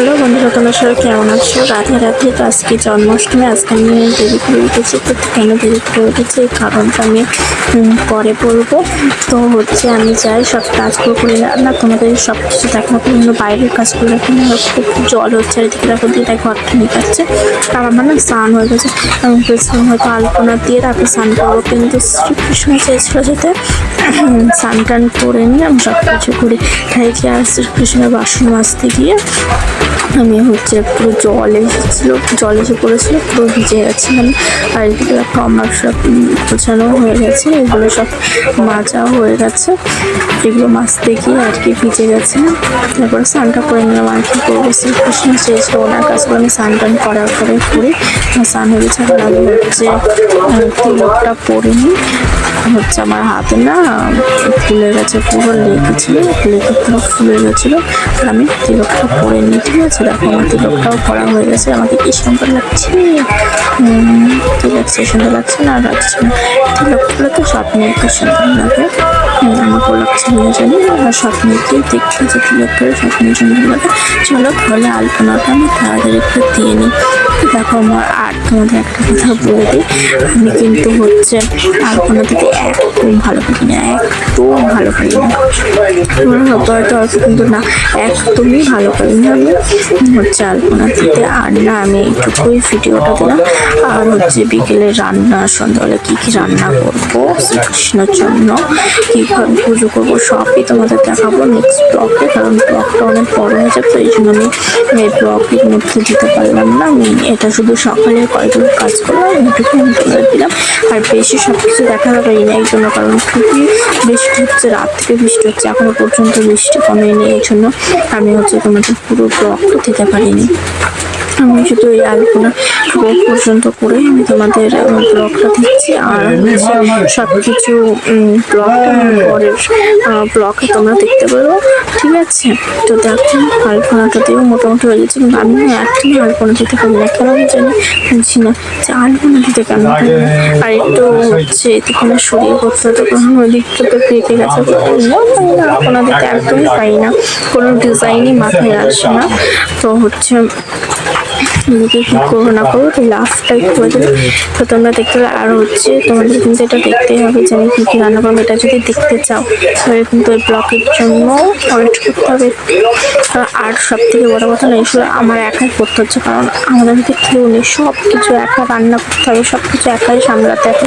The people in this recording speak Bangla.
হ্যালো বন্ধুরা, তোমরা সবাই কেমন আছো? রাধে রাধে। তো আজকে জন্মাষ্টমী, আজকে আমি দেরি করে উঠেছি। তো কেন দেরি করে উঠেছি? এই কারণটা আমি পরে বলব। তো হচ্ছে আমি যাই, সব কাজগুলো করে না তোমাদের সব কিছু দেখাবো। কিন্তু বাইরের কাজগুলো এখন খুব জল হচ্ছে। এদিকে দেখো তাই ঘরটা নিকাচ্ছে আর আমার না স্নান হয়ে গেছে। ভেবেছিলাম হয়তো আলপনা দিয়ে তারপরে স্নান করব, কিন্তু শ্রীকৃষ্ণ চেয়েছিল যেতে স্নান টান করে নিয়ে আমি সব কিছু করি। তাই কি আর শ্রীকৃষ্ণের বাসন মাজতে গিয়ে আমি হচ্ছে পুরো জল এসেছিল, জল এসে পড়েছিলো, পুরো ভিজে গেছিলাম আর এদিকে আমার সব গোছানো হয়ে গেছে, এগুলো সব মাজা হয়ে গেছে। এগুলো মাজতে গিয়ে আর কি ভিজে গেছে। তারপরে স্নানটা করে নিলাম, আর কি করব? শ্রীকৃষ্ণ চেয়েছিল ওনার কাছে আমি স্নান টান করার পরে করি। স্নান হয়ে এখন আমি হচ্ছে তিলকটা পরে নিই। হচ্ছে আমার হাতে না, ফুলে গেছে পুরো লেগেছিল লেগে পুরো ফুলে গেছিল। আমি তিলকটা পরে নিই। ঠিক আছে, দেখো, আমার তিলকটাও করা হয়ে গেছে, আমাকে কি সুন্দর লাগছে? আছে সুন্দর লাগছে না লাগছে না। তিলক তো তো নিয়ে একটু সুন্দর লাগে। আমাকেও লাগছে না জানি, আর স্বপ্নেতেই দেখছি যে তিলকগুলো সব নিয়ে সুন্দর লাগে। চলো ঘরে আলপনাটা আমি তাড়াতাড়ি একটু দিয়ে নিই। দেখো আমার আর তোমাদের একটা কথা বলে দিই। আমি কিন্তু হচ্ছে আলপনা দিতে একদম ভালো পারি না, একদম ভালো পারি না। তোমরা হয়তো হয়তো হয়তো কিন্তু না, একদমই ভালো পারি না আমি। হচ্ছে আলপনা দিতে আর না, আমি এইটুকুই ভিডিওটা দিলাম। আর হচ্ছে বিকেলে রান্না, সন্ধ্যাবেলা কী কী রান্না করব শ্রীকৃষ্ণের জন্য কীভাবে পুজো করব, সবই তোমাদের দেখাবো নেক্সট ব্লগে কারণ ব্লগটা অনেক বড় হয়ে যাবে, তো এই জন্য আমি এই ব্লগের মধ্যে দিতে পারলাম না, আমি এটা শুধু সকালে কয়েকজন কাজ করলাম এইটুকু আমি তোমাদের দিলাম। আর বেশি সব কিছু দেখাতে পারি না এই জন্য, কারণ খুবই বৃষ্টি হচ্ছে, রাত থেকে বৃষ্টি হচ্ছে, এখনও পর্যন্ত বৃষ্টি কমেনি এই জন্য আমি হচ্ছে তোমাদের পুরো ব্লক দিতে পারিনি। আমি শুধু এই আলপনা পর্যন্ত করে আমি তোমাদের ব্লগটা দিচ্ছি। আর সব কিছু ব্লগটা পরের ব্লগে তোমরা দেখতে পারো। ঠিক আছে? তো দেখো, আলপনাটা দিয়েও মোটামুটি হয়ে গেছে। কিন্তু আমি না একদমই আলপনা দিতে পারি না। কেন আমি জানি বুঝছি না যে আলপনা দিতে কেন আর একটু হচ্ছে এতক্ষণে সরিয়ে করতে হতো কারণ ওই দিকটা তো পেকে গেছে। আলপনা দিতে একদমই পাই না। কোনো ডিজাইনই মাথায় আসে না। তো হচ্ছে নিজেকে কী করব না করব তো লাস্টটাই করে দেবে তো তোমরা দেখতে পাবে। আর হচ্ছে তোমাদের কিন্তু এটা দেখতেই হবে যে আমি কী কী রান্না করব, এটা যদি দেখতে চাও, তাহলে কিন্তু ওই ব্লকের জন্য ওয়েট করতে হবে। আর সব থেকে বড় কথা না এসব আমার একাই করতে হচ্ছে, কারণ আমাদের মধ্যে কেউ নেই সব কিছু একা রান্না করতে হবে সব কিছু একাই সামলাতে হবে।